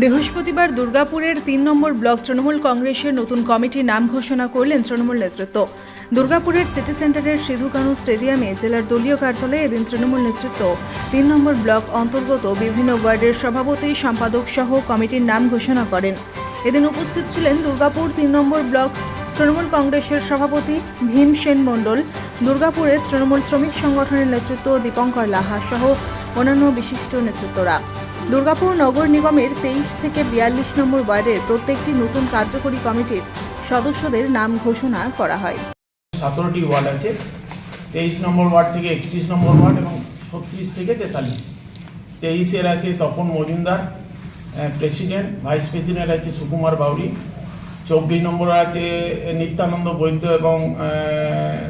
বৃহস্পতিবার দুর্গাপুরের তিন নম্বর ব্লক তৃণমূল কংগ্রেসের নতুন কমিটির নাম ঘোষণা করলেন তৃণমূল নেতৃত্ব। দুর্গাপুরের সিটি সেন্টারের সিধু কানু স্টেডিয়ামে জেলার দলীয় কার্যালয়ে এদিন তৃণমূল নেতৃত্ব তিন নম্বর ব্লক অন্তর্গত বিভিন্ন ওয়ার্ডের সভাপতি, সম্পাদক সহ কমিটির নাম ঘোষণা করেন। এদিন উপস্থিত ছিলেন দুর্গাপুর তিন নম্বর ব্লক তৃণমূল কংগ্রেসের সভাপতি ভীম সেন মণ্ডল, দুর্গাপুরের তৃণমূল শ্রমিক সংগঠনের নেতৃত্ব দীপঙ্কর লাহা সহ অন্যান্য বিশিষ্ট নেতৃত্বরা। দুর্গাপুর নগর নিগমের তেইশ থেকে বিয়াল্লিশ নম্বর ওয়ার্ডের প্রত্যেকটি নতুন কার্যকরী কমিটির সদস্যদের নাম ঘোষণা করা হয়। সতেরোটি ওয়ার্ড আছে, তেইশ নম্বর ওয়ার্ড থেকে একত্রিশ নম্বর ওয়ার্ড এবং ছত্রিশ থেকে তেতাল্লিশ। তেইশের আছে Tapan Majumdar president, vice president আছে সুকুমার বাউরি, চব্বিশ নম্বর আছে নিত্যানন্দ বৈদ্য এবং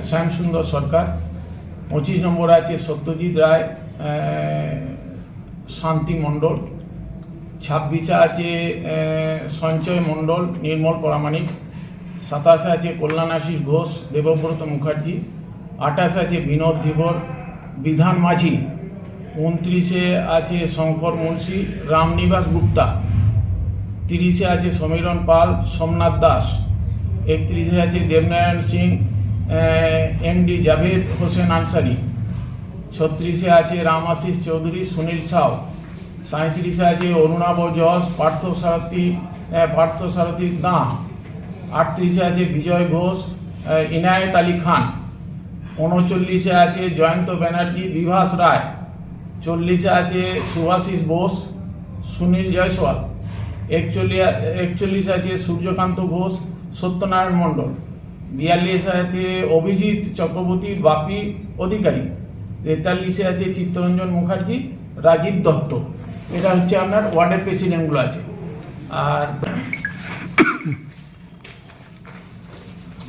শ্যামসুন্দর সরকার, পঁচিশ নম্বর আছে সত্যজিৎ রায় শান্তি মণ্ডল, ছাব্বিশে আছে সঞ্চয় মণ্ডল, নির্মল পরামানিক সাতাশে আছে কল্যাণ কল্যাণাশিস ঘোষ, দেবব্রত মুখার্জি, আঠাশে আছে বিনোদ ধীবর, বিধান মাঝি, উনত্রিশে আছে শঙ্কর মুন্সি, রামনিবাস গুপ্তা, তিরিশে আছে সমীরণ পাল, সোমনাথ দাস, একত্রিশে আছে দেবনারায়ণ সিং এমডি জাভেদ হোসেন আনসারি। ছত্রিশে আছে রাম আশিস চৌধুরী, সুনীল সাউ। সাঁত্রিশে আছে অরুণাব যশ, পার্থ সারথী পার্থ সারথী দাঁ আটত্রিশে আছে বিজয় ঘোষ ইনায়েত আলী খান। উনচল্লিশে আছে জয়ন্ত ব্যানার্জি, বিভাস রায়। চল্লিশে আছে সুভাষিস বোস, সুনীল জয়সওয়াল। একচল্লিশ, একচল্লিশে আছে সূর্যকান্ত ঘোষ, সত্যনারায়ণ মণ্ডল। বিয়াল্লিশে আছে অভিজিৎ চক্রবর্তী বাপি অধিকারী। তেতাল্লিশে আছে চিত্তরঞ্জন মুখার্জি, রাজীব দত্ত। এটা হচ্ছে আপনার ওয়ার্ডের প্রেসিডেন্টগুলো আছে। আর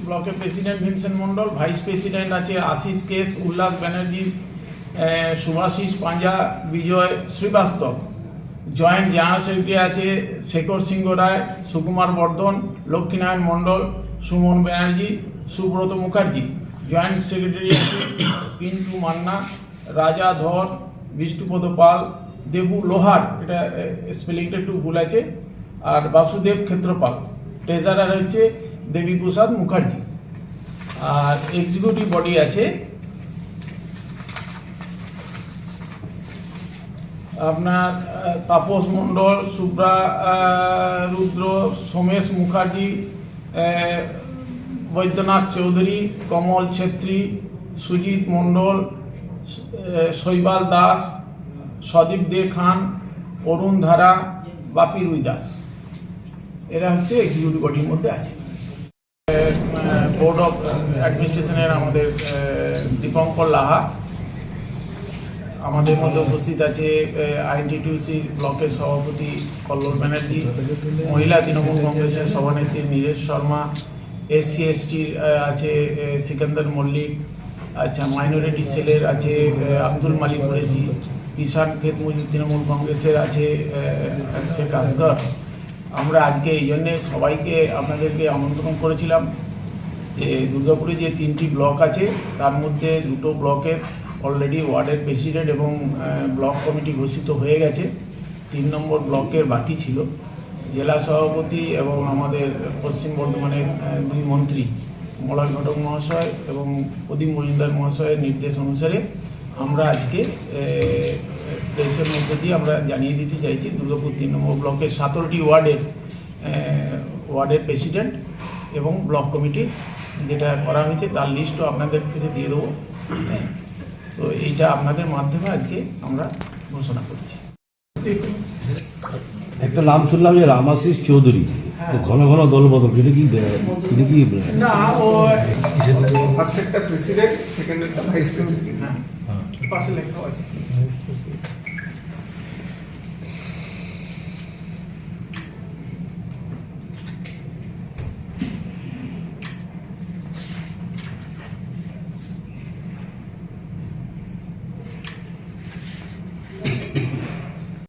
ব্লকের president Bhimsen Mondal vice president আছে Ashis case, Ullas Banerjee Subhasis Panja Bijay Srivastava. Joint general secretary আছে শেখর সিংহ রায়, সুকুমার বর্ধন, লক্ষ্মীনারায়ণ মণ্ডল, সুমন ব্যানার্জি, সুব্রত মুখার্জি। জয়েন্ট সেক্রেটারি আছে পিন্টু মান্না, রাজা ধর বিষ্ণুপদ পাল দেবু লোহার, এটা স্পেলিংটা একটু ভুল আছে, আর বাসুদেব ক্ষেত্রপাল ট্রেজারার হচ্ছে দেবীপ্রসাদ মুখার্জি। আর এক্সিকিউটিভ বডি আছে, আপনার তাপস মণ্ডল, সুব্রা রুদ্র, সোমেশ মুখার্জি বৈদ্যনাথ চৌধুরী, কমল ছেত্রী, সুজিত মণ্ডল শৈবাল দাস, সদীপ দে খান, অরুণ ধারা, বাপি রুই দাস। এরা হচ্ছে এক্সিকিউটিভ বডির মধ্যে আছে। বোর্ড অফ অ্যাডমিনিস্ট্রেশনের আমাদের দীপঙ্কর লাহা। আমাদের মধ্যে উপস্থিত আছে আইএনটিটিউসি ব্লকের সভাপতি কল্লোল ব্যানার্জি, মহিলা তৃণমূল কংগ্রেসের সভানেত্রী নীরেশ শর্মা এসসি এসটির আছে সিকান্দার মল্লিক আচ্ছা মাইনরিটি সেলের আছে আব্দুল মালিক কুরেশি কিষাণ খেত মজুর তৃণমূল কংগ্রেসের আছে শেখ আসগর। আমরা আজকে এই জন্যে সবাইকে আপনাদেরকে আমন্ত্রণ করেছিলাম যে দুর্গাপুরে যে তিনটি ব্লক আছে, তার মধ্যে দুটো ব্লকের অলরেডি ওয়ার্ডের প্রেসিডেন্ট এবং ব্লক কমিটি ঘোষিত হয়ে গেছে। তিন নম্বর ব্লকের বাকি ছিল। জেলা সভাপতি এবং আমাদের পশ্চিম বর্ধমানের দুই মন্ত্রী মলয় ঘটক মহাশয় এবং প্রদীপ মজুমদার মহাশয়ের নির্দেশ অনুসারে আমরা আজকে প্রেসের মধ্য দিয়ে আমরা জানিয়ে দিতে চাইছি দুর্গাপুর তিন নম্বর ব্লকের সতেরোটি ওয়ার্ডের ওয়ার্ডের প্রেসিডেন্ট এবং ব্লক কমিটির যেটা করা হয়েছে তার লিস্টও আপনাদের কাছে দিয়ে দেবো। তো এইটা আপনাদের মাধ্যমে আজকে আমরা ঘোষণা করছি। একটা নাম শুনলাম যে রামাশিস চৌধুরী। তো ঘন ঘন দল বদল এটা কি এটা কি না ও ফার্স্ট একটা প্রেসিডেন্ট সেকেন্ড একটা ভাইস প্রেসিডেন্ট হ্যাঁ। পাশে লেখা আছে।